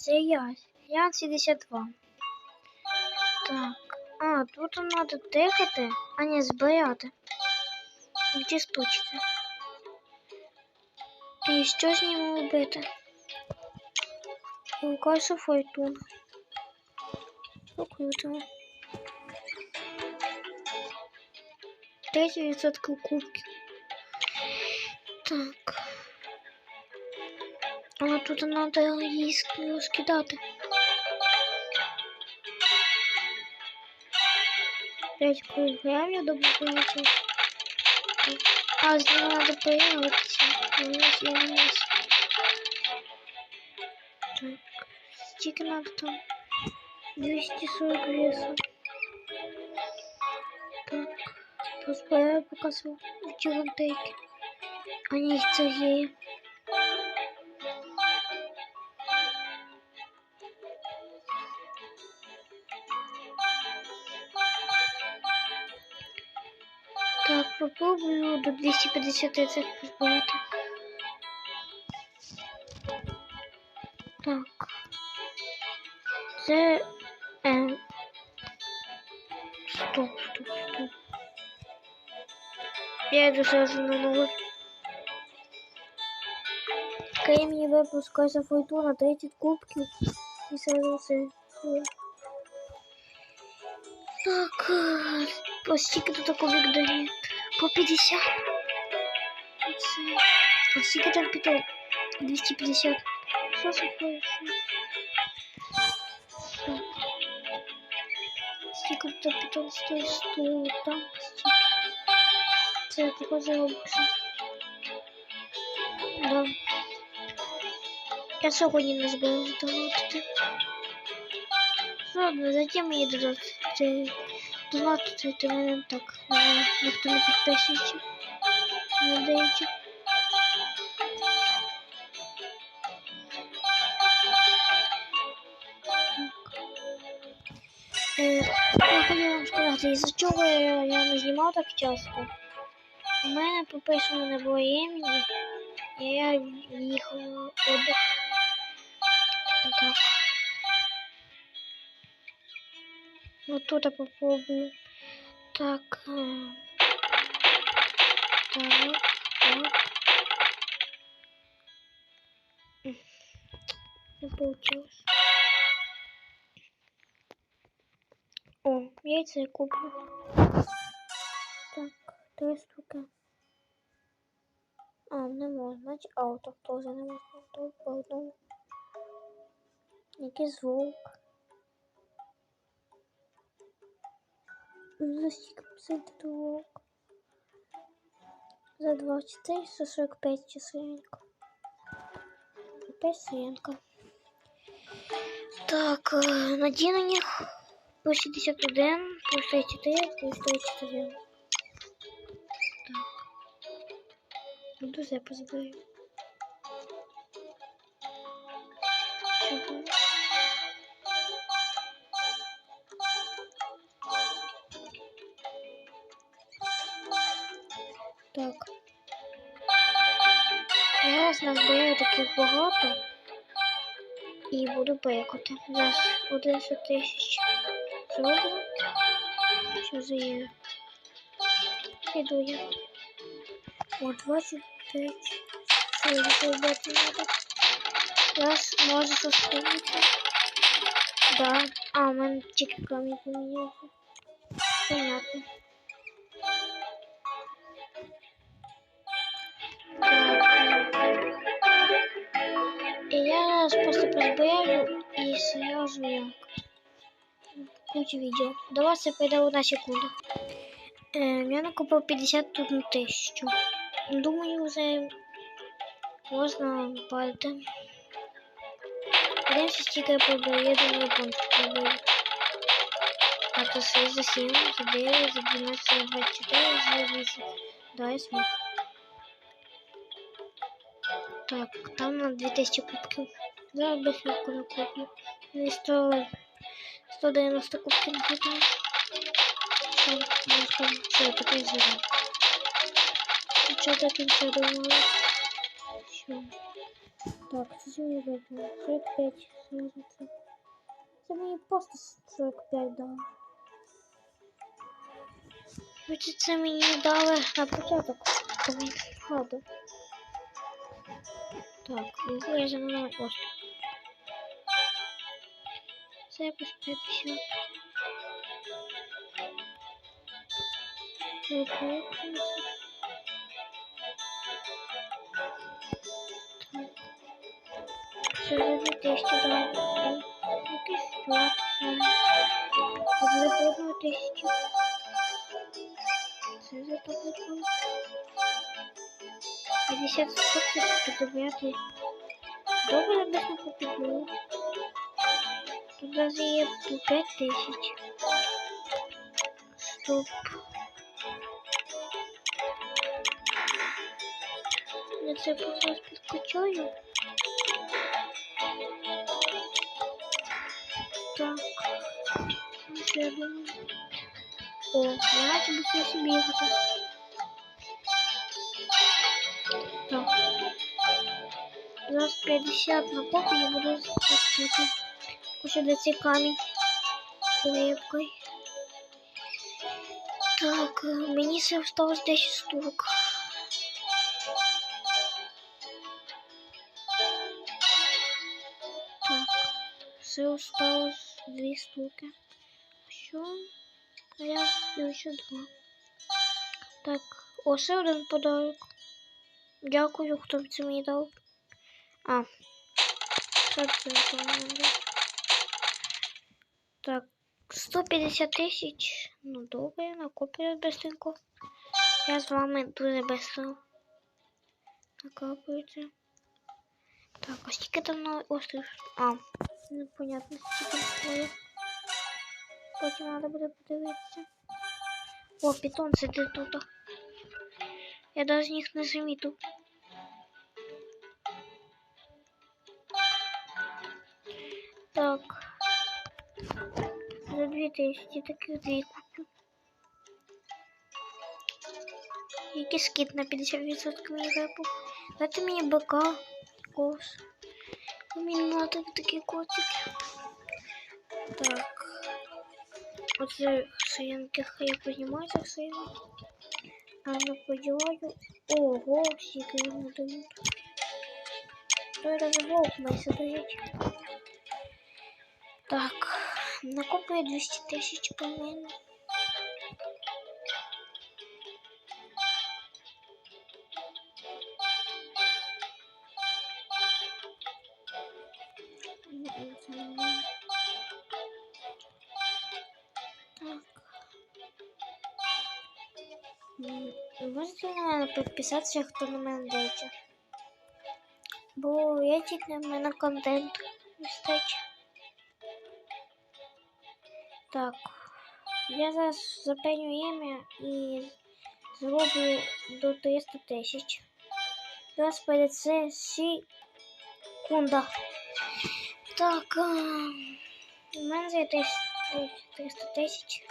це я. Я 72. Так. А, тут треба тикати, а не збирати. Чи стучити. І що з ним робити? Лукашу фортуна. Покрутимо. 30% кубків. Так. А тут треба її ск- скидати. П'ять кілограм я добавляю. А, з нього треба появитися. Вниз, я вниз. Так. Стільки надо там? 240 весу. Так. Позбираю поки що в чорнотейки. А ні, це є. Так, попробую до 250 цих позбирати. Так. Це... Е... Стоп, стоп, стоп. Я йду сразу на нову. Кай мені випускається фойту на 30 кубків. І сразу все. Так, е, по скільки тут кубик дає? по 50. А Секретарь питает 250. Что такое? Секретарь питает стоит 100. Там Это такой заработок. Да. Я сьогодні не збираю, тому що затем їду до цей 20 наверное, так. Ніхто не підписується. Не дається. Е, я хочу вам сказати, із-за чого я, не знімав так часто. У мене пописано не було імені, я їхав отдых. Так. Вот тут я попробую. Так. э, Так. Так. Не получилось. О, яйца я куплю. Так, три штуки. А, не можна, значить ауто теж не можна. Тут. Який звук. За писати звук? За 24, 145 численько. Опять сиренка. Так, надій на них по 61, плюс 34, плюс 34. Так. Буду все позабираю. Чого? Так. Зараз назбираю таких багато і буду бекати. Зараз 11 тисяч зроблю. Що за є? Піду я. О, 25. Що я зробити треба? Зараз можу заспомнити. Да. А, у мене тільки камінь помінявся. Понятно. просто позбираю і сразу як кучу відео. До вас я прийду одна секунда. Е, я накупив 51 тисячу. Думаю, вже можна пальти. Подивимося, скільки я побив. Я думаю, пончик побив. А то 6 за 7, за 9, за 12, за 24, за 8. Да, я смог. Так, там на 2000 кубків. Да, дофиг конкретно. И 100, 190 кубкин где-то. Там, ну, там, что это, как зима. Что-то тут все думаю. Все. Так, что мне дадим? 45, кажется. Это мне просто 45 дал. Хочется мне дали на початок. Тобто, ну, Надо. Так, я за мной острый. Якось 50. Окей. Це за 2000 дали. Якийсь чувак. Заходимо тисячу. Це за таблицю. 50 стопів подобряти. Добре, без не купити. Тут даже є по 5 тисяч. Стоп. Я це просто підкачаю. Так. Ну, що я думаю? О, я наче би все собі їхати. Так. Зараз 50 на копі я буду закрити. Ось де цей камінь липкою. Так, е, мені все осталось 10 штук. Так, все осталось 2 штуки. Що? А я і ще два. Так, о, ще один подарок. Дякую, хто це мені дав. А, що це за? Так, 150 тисяч. Ну, добре, накоплю быстренько. Я з вами дуже быстро накапується. Так, а скільки там на острів? А, непонятно, скільки там стоїть. Потім треба буде подивитися. О, питон сидить тут. Я даже їх не замітив. Так. За 2000 таких дві куплю. Який скид на 50% мені випав. Дайте мені бика. Кос. Мені надо такі котики. Так. Оце саянки я познімаю цих саянок. А не поділаю. Ого, скільки йому дають. Той раз вовк майся дають. Так, накопую 200 тисяч повинно. Так. М, Можете на мене підписатися, хто на мене дивиться. Бо я тільки на мене контент вистачить. Так. Я зараз запеню ім'я і зроблю до 300 тисяч. Зараз перед це секунда. Так. а, У мене є 300 тисяч.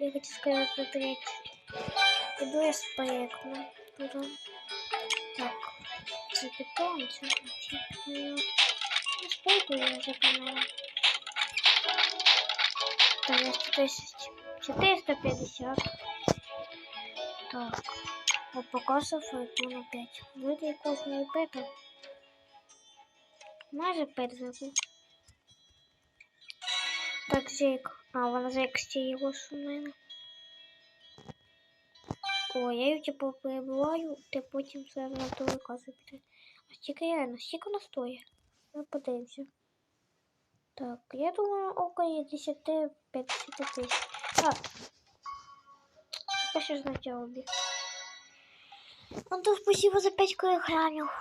Я хочу сказати 30. Іду я з проєктом. Буду. Так. Це питон, це це. Спойку я вже канал. 300 Тисяч. 450. Так. Показав фортуна 5. Вийде якогось не пета. Майже 5. Так, Зейк. А, вона Зейк ще його сумина. О, я її типу перебуваю, ти потім зразу на ту казу піде. А стільки реально, стільки вона? Ми подивимося. Так, я думаю, около 10-50 тысяч. А, я сейчас сначала убил. Антон, спасибо за 5 килограммов.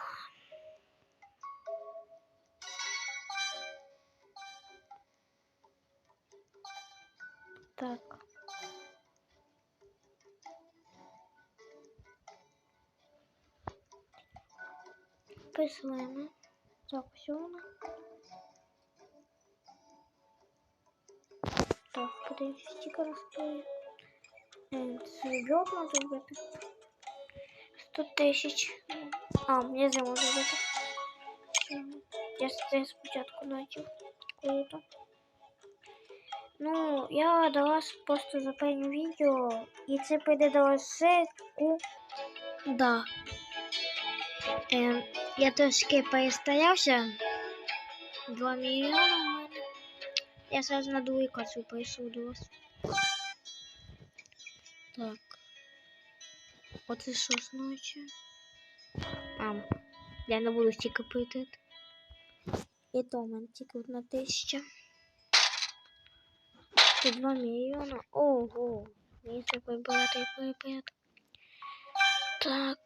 Так. Присвоено. Так, все у нас. Так, подивимось, скільки вона стоїть. Е, Це можна зробити. 100 тисяч. А, мені це можна зробити. Чому? Я це спочатку начав. Круто. Ну, я до вас просто запевню відео, і це піде до вас секунда. Ем, я трошки перестоявся. Два мільйони в мене. Я сразу на другу кацу прийшов до вас. Так. Оце що значить? А, я не буду стільки платити. І то в мене тільки одна тисяча. Це 2 мільйона. Ого. Мені це прибирати і прибирати. Так.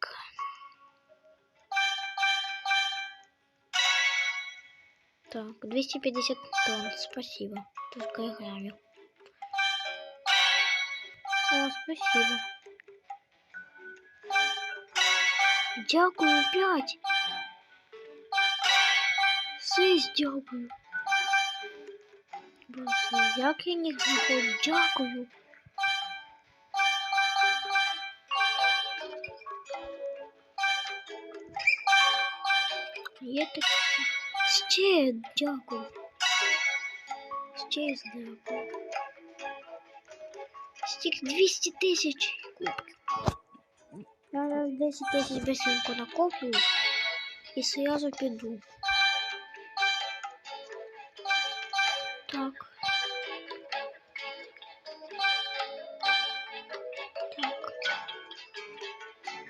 Так, 250 тонн. Спасибо. Только играю. О, спасибо. Дякую, 5. Шість дякую. Боже, як я не знаходжу? Дякую. Є такі. Ще дякую. Ще дякую. Стік 200 тисяч кубків. Я зараз 10 тисяч быстренько накоплю і сразу піду. Так. Так.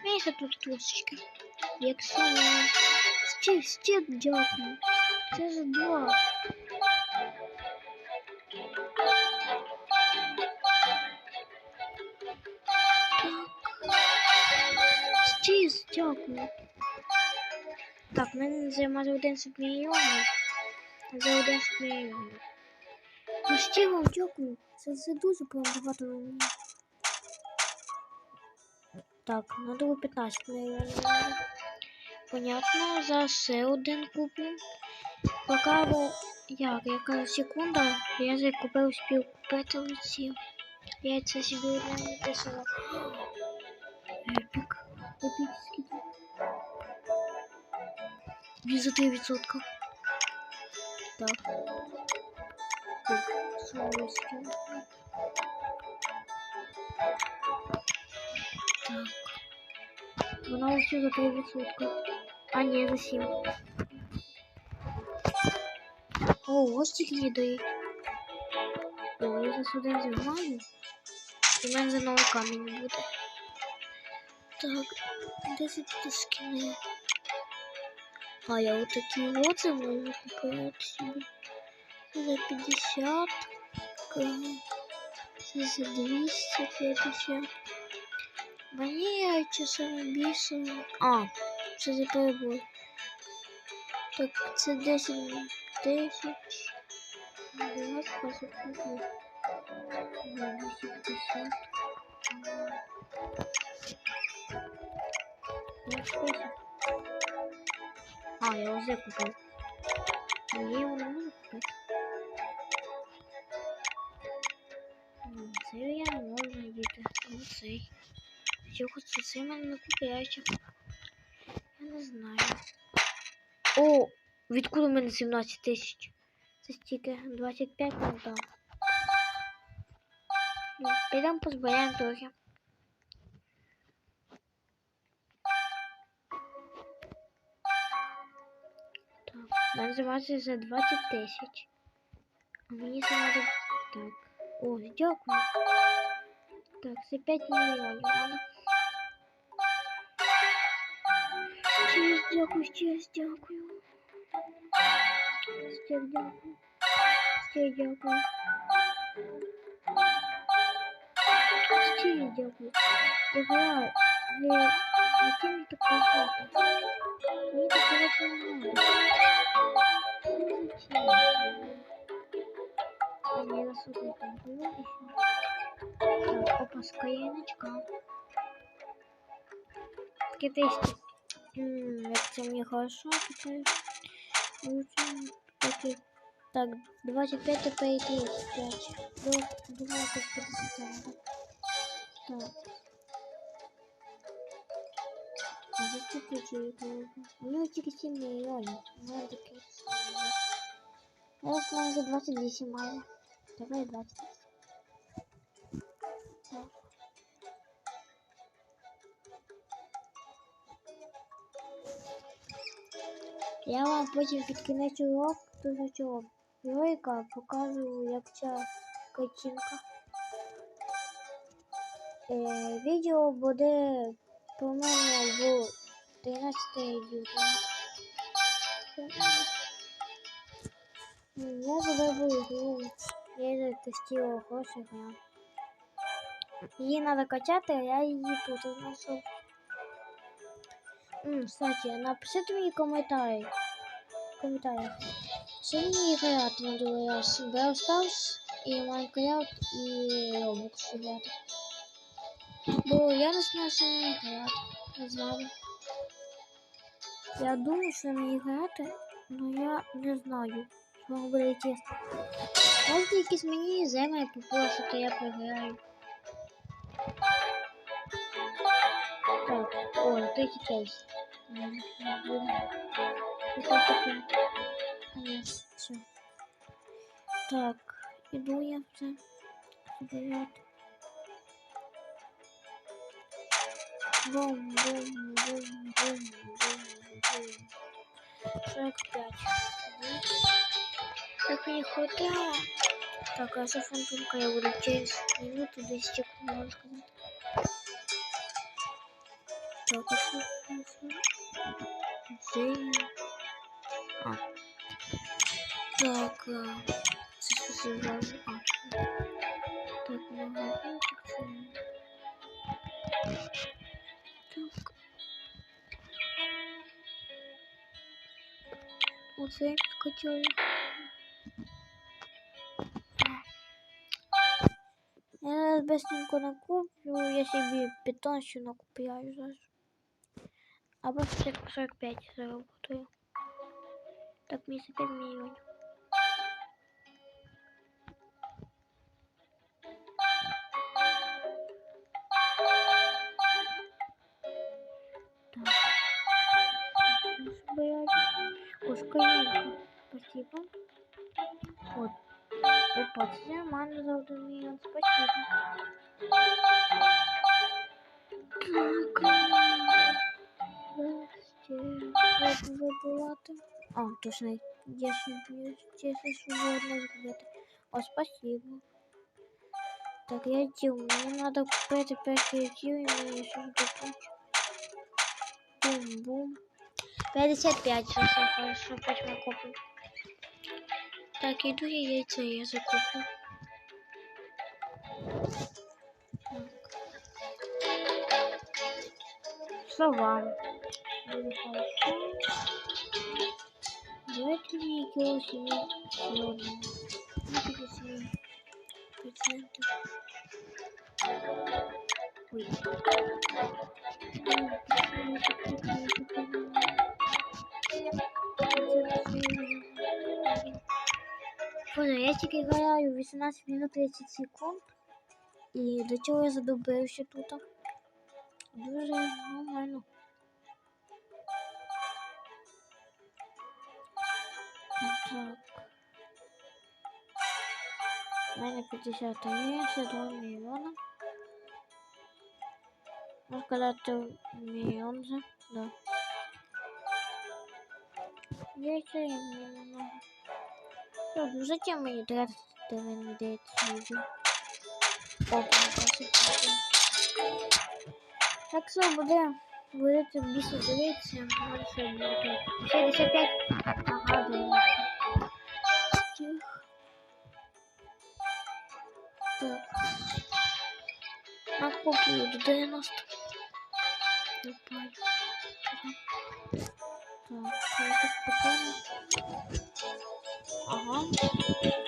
Мені тут трошечки. Якщо я... Ще, ще дякую. Це ж два. Так. Ще дякую. Так, в мене займає 11 мільйонів. За 11 мільйонів. Ну ще вам дякую. Це, це дуже багато мені. Так, на другу 15 мільйонів. Понятно, за ще один куплю. Поки бо як, яка секунда, я вже купив спів купити оці. Я це собі не написала. Епік. Епічний. Він за 3%. Так. Так, солоски. Так. Вона усі за 3%. А ні, за 7. О, ось ці книги. О, я зараз один займаю. І в мене за новий камінь буде. Так, 10 тут скини. А я вот такие вот можу купити собі. За 50. Це за 250. Мені часом більше. А, це за перебой. Так, це 10 тисяч. 12 позакупив. 250. Ну, что А, я уже купил. Мне его не можу купити. Ну, Це я не можу надіти. Ну, цей. Чого це цей мене не купляючи? Не знаю. О, відкуди в мене 17 тисяч? Це стільки 25 не дав. Ну, підемо позбираємо трохи. Мене заважить за 20 тисяч. А мені це. Так. О, дякую. Так, це 5 мільйонів. дякую, ще раз дякую. Ще раз дякую. Ще дякую. Ще дякую. Ігра, ви зачем так багато? Мені так багато не надо. Зачем? А не на сутки там было еще. Так, опа, скаєночка. Китайский. Ммм, это мне хорошо, китай. Лучше такие. Так, 25 ТП и 35. До, думаю, как 50 надо. Так. Зацепите його. У нього тільки 7 мільйонів. У мене таке саме. Зараз нам за 28 має. Давай 20. Я вам потім під кінець урок цього ролика покажу, як ця картинка. Е, відео буде по мене в 13 лютого. Я забыл игру. Я тестировал хорошая игра. Її надо качати, а я її тут знайшов. М, Кстати, напишіть мені коментарі. В коментарях. Що мені грати на другий раз? Brawl Stars і Minecraft і Roblox грати. Бо я не знаю, що мені грати. Не знаю. Я думаю, що мені грати, але я не знаю. Можу буде чесно. Можете якісь мені землі попросити, я програю. Так, о, третій кейс. М, не буде. Ось таке. А ні, все. Так, іду я це забирати. Бум, бум, бум, бум, бум, бум. 45. Мгм. Так не хватает. Так, а за фантомка я буду через минуту 10 секунд, можно сказать. Что? А. Так. Сейчас важно. А. Так, магазин. Так. Хотіли. Я зараз быстренько накуплю, я собі питонщу накупляю зараз. Або 45 заработаю. Так, мені за 5 мільйонів. Так. Собирать. Ускоренка. Спасибо. Вот. Опа, це нормально за один мільйон. Спасибо. Так. Здрасте. Як вибивати? А, точно. Я собі чесно свободно зробити. О, спасибо. Так, я діл. Мені треба купити 5 яйців і мені щось допомогти. Бум-бум. 55 сейчас я хорошо потім куплю. Так, иду я яйца я закуплю. Сова. Буде хорошо. Давайте мне его себе. Ну, тебе. Боже, я тільки граю 18 минут 30 секунд. І до чого я задобився тут. Дуже нормально. Так. У мене 50 є, ще 2 мільйона. Можна сказати, мільйон вже, да. Я ще немного. Що, ну зачем мені тратити мені дається відео? Опа, красиво. Так що буде, будете більше дивитися, може ще буде 65, ага, дивіться. Накоплю до 90. Допаю. Так, это спокойно. Ага.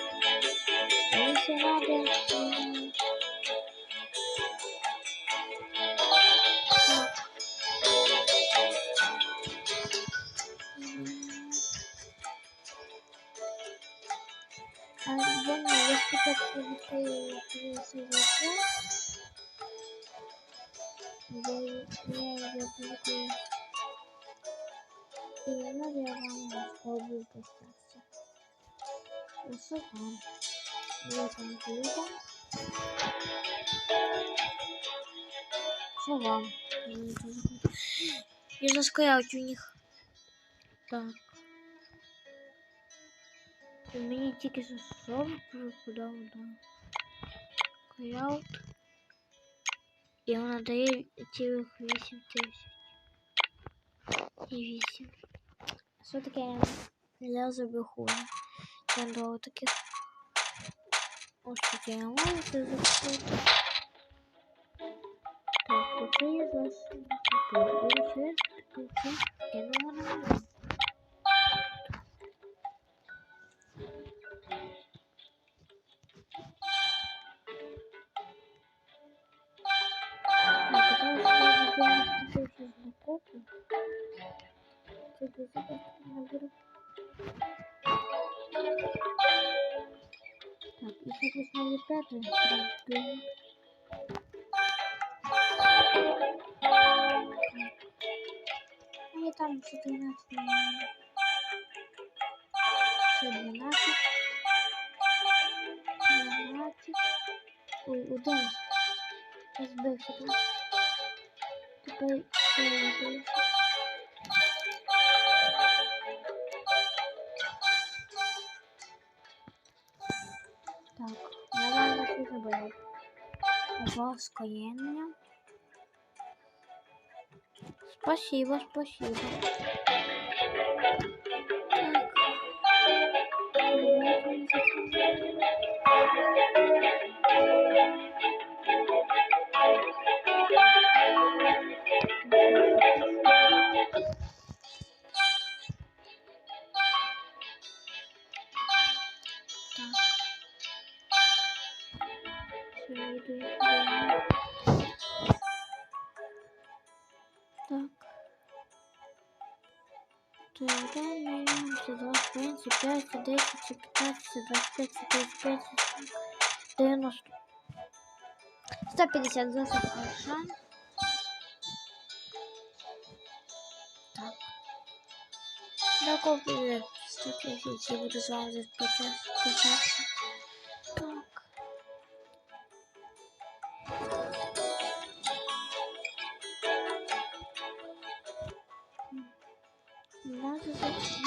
Ну что вам? Я там видео. Что вам? Мені дуже круто. Я заскоряють у них. Так. У мені тільки за 40 випадав, да. Кряут. І вона дає цілих 8 тисяч. І 8. Що таке я забрахую? Quando a outra que. Hoje tem a outra da puta. Portuguesas. Portuguesas. Portuguesas. Eu não vou nada. Thank you. Так, і ще щось має п'яти. І там 14. Ще 12. 12. Ой, 11. Збився там. Тепер 11. Воскоєння. Спасибо, спасибо. Так. 150 за хорошо. Так. Да купили 100 тысяч, я буду с вами прощаться. Так. Надо закрыть.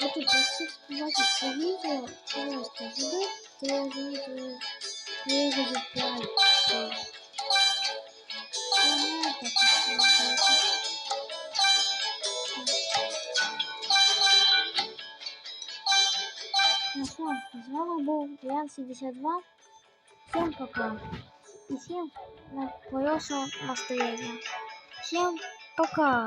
Вот тут если смотрите это видео, просто жду, то я уже не пальцы. Понятно, Ну что, с вами был Ян 72. Всем пока. И всем на хорошего настроения. Всем пока.